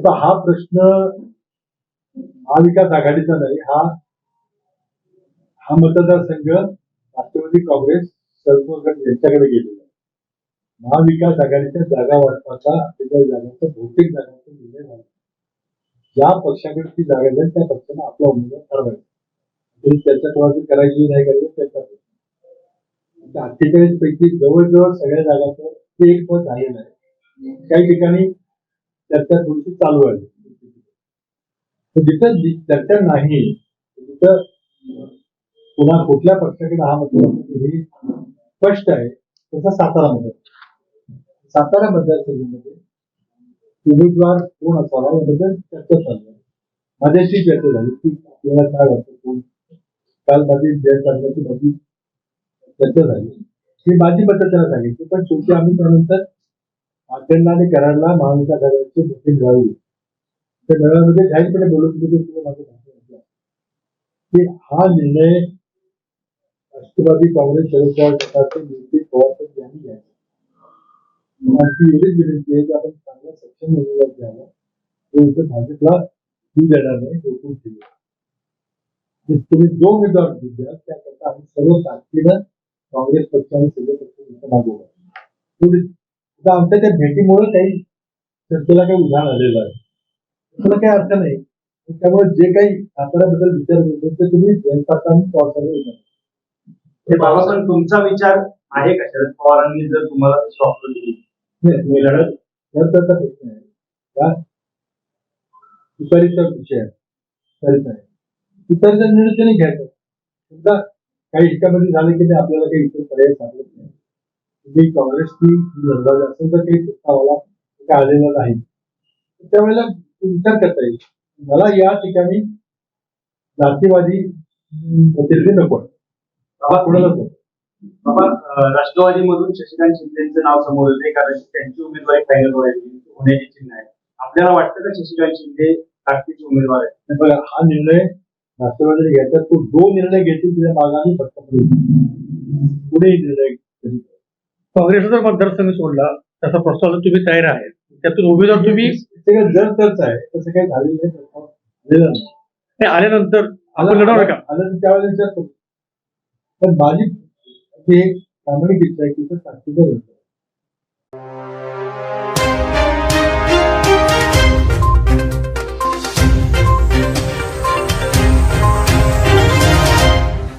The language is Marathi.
आता हा प्रश्न महाविकास आघाडीचा नाही हा हा मतदारसंघ राष्ट्रवादी काँग्रेस शरद यांच्याकडे गेलेला आहे. महाविकास आघाडीच्या जागा वाटपाचा अठ्ठेचाळीस जागांचा बहुतेक जागांचा निर्णय झाला. ज्या पक्षाकडे ती जागा जाईल त्या पक्षाने आपला उमेदवार ठरवायचा त्याच्या कोणाची करायची नाही करायची त्याचा प्रश्न अठ्ठेचाळीस पैकी जवळजवळ सगळ्या जागांचं ते एक मत झालेलं आहे. काही ठिकाणी चर्चा थोडीशी चालू आहे. तर जिथं चर्चा नाही तिथं पुन्हा कुठल्या पक्षाकडे हा मतदार हे स्पष्ट आहे. तसा सातारा मतदार सातारा मतदारसंघामध्ये म्हणजे उमेदवार कोण असावा याबद्दल चर्चा चालू आहे. माझ्याशी चर्चा झाली. की आपल्याला काय वाटतं कोण? काल माझी जय करण्याची माझी चर्चा झाली. ही माझी पद्धत त्याला सांगितली पण शेवटी आम्ही त्यानंतर आखंड आणि कराडला महाविकास आघाडीचे मिटिंग घ्यावी त्या मेळाव्यामध्ये जाहीरपणे बोलत होते तुम्ही माझं भाषण ऐकलं. की हा निर्णय राष्ट्रवादी काँग्रेस शरद पवार गटाचे नेते पवार साहेब यांनी घ्यायचा. माझी एवढीच विनंती आहे की आपण चांगला सक्षम उमेदवार घ्यावा तो इथं भाजपला तू देणार नाही रोखून ठेवू तुम्ही जो उमेदवार द्याल त्याकरता आम्ही सर्व ताकदीनं काँग्रेस पक्ष आणि सगळे पक्ष इथं आता आमच्या त्या भेटीमुळे काही चर्चेला काही उधाण आलेलं आहे. त्याला काही अर्थ नाही. त्यामुळे जे काही साताऱ्याबद्दल विचार करतो ते तुम्ही विचार हे बाबासाहेब तुमचा विचार आहे का? शरद पवारांनी जर तुम्हाला ऑफर दिली नाही तुम्ही लढत लढताचा प्रश्न आहे. का तुतारीचा विषय आहे. तुतारीचा निर्णय त्यांनी घ्यायचा. समजा काही हिच्यामध्ये झालं की नाही आपल्याला काही इतर पर्याय तुम्ही काँग्रेसची लढवावी असेल तर काही प्रस्तावाला आलेला नाही. त्यावेळेला विचार करता येईल. मला या ठिकाणी जातीवादी प्रतिनिधी नको. बाबा कोणालाच नको. बाबा राष्ट्रवादीमधून शशिकांत शिंदेचं नाव समोर येते कारण की त्यांची उमेदवारी फायनल होण्याची चिन्ह आहे. आपल्याला वाटतं का शशिकांत शिंदे ताकदीचे उमेदवार आहेत? बघा हा निर्णय राष्ट्रवादीने घ्यायचा तो जो निर्णय घेतील त्याच्या मागाने फक्त पुढे निर्णय काँग्रेसचा जर मतदारसंघ सोडला त्याचा प्रस्ताव जर तुम्ही तयार आहे त्यातून उमेदवार तुम्ही जर तरच आहे तसं काही झालेलं नाही आल्यानंतर आपण लढवणार का आलं तर त्यावेळेला विचार करू. पण माझी एक प्रामाणिक इच्छा आहे की लढतो